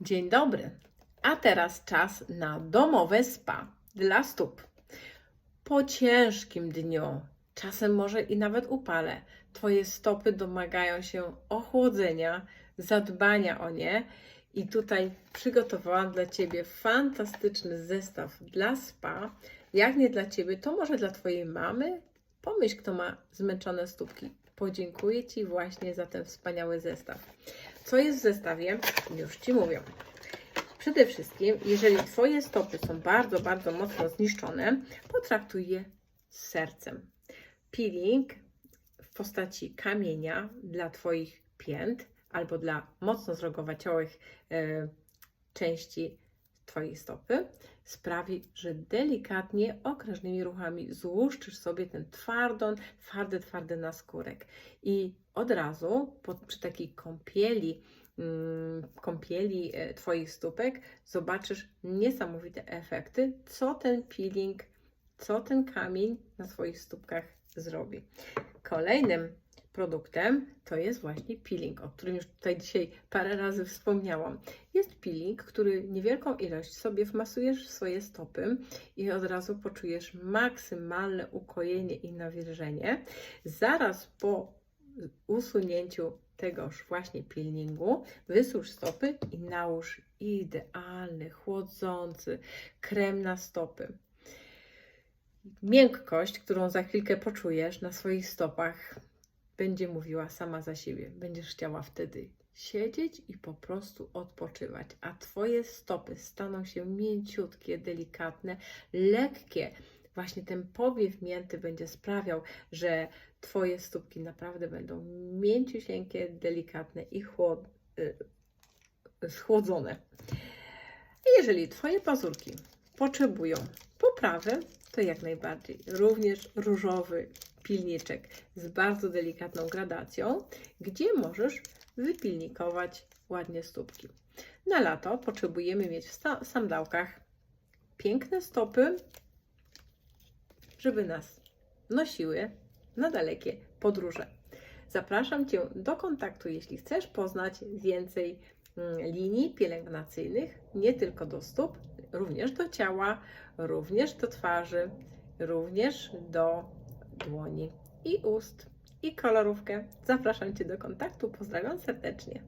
Dzień dobry. A teraz czas na domowe spa dla stóp. Po ciężkim dniu, czasem może i nawet upale, Twoje stopy domagają się ochłodzenia, zadbania o nie. I tutaj przygotowałam dla Ciebie fantastyczny zestaw dla spa. Jak nie dla Ciebie, to może dla Twojej mamy. Pomyśl, kto ma zmęczone stópki. Podziękuję Ci właśnie za ten wspaniały zestaw. Co jest w zestawie? Już Ci mówię. Przede wszystkim, jeżeli Twoje stopy są bardzo, bardzo mocno zniszczone, potraktuj je z sercem. Peeling w postaci kamienia dla Twoich pięt albo dla mocno zrogowaciałych e, części Twojej stopy sprawi, że delikatnie, okrężnymi ruchami złuszczysz sobie ten twardon, twardy, twardy naskórek. I od razu przy takiej kąpieli, mm, kąpieli e, Twoich stópek zobaczysz niesamowite efekty, co ten peeling, co ten kamień na Twoich stópkach zrobi. Kolejnym produktem to jest właśnie peeling, o którym już tutaj dzisiaj parę razy wspomniałam. Jest peeling, który niewielką ilość sobie wmasujesz w swoje stopy i od razu poczujesz maksymalne ukojenie i nawilżenie. Zaraz po usunięciu tegoż właśnie peelingu wysusz stopy i nałóż idealny, chłodzący krem na stopy. Miękkość, którą za chwilkę poczujesz na swoich stopach, będzie mówiła sama za siebie. Będziesz chciała wtedy siedzieć i po prostu odpoczywać, a Twoje stopy staną się mięciutkie, delikatne, lekkie. Właśnie ten powiew mięty będzie sprawiał, że Twoje stópki naprawdę będą mięciusieńkie, delikatne i chłod, y, schłodzone. Jeżeli Twoje pazurki potrzebują poprawy, to jak najbardziej. Również różowy pilniczek z bardzo delikatną gradacją, gdzie możesz wypilnikować ładnie stópki. Na lato potrzebujemy mieć w sandałkach piękne stopy, żeby nas nosiły na dalekie podróże. Zapraszam Cię do kontaktu, jeśli chcesz poznać więcej mm, linii pielęgnacyjnych, nie tylko do stóp, również do ciała, również do twarzy, również do dłoni i ust i kolorówkę. Zapraszam Cię do kontaktu. Pozdrawiam serdecznie.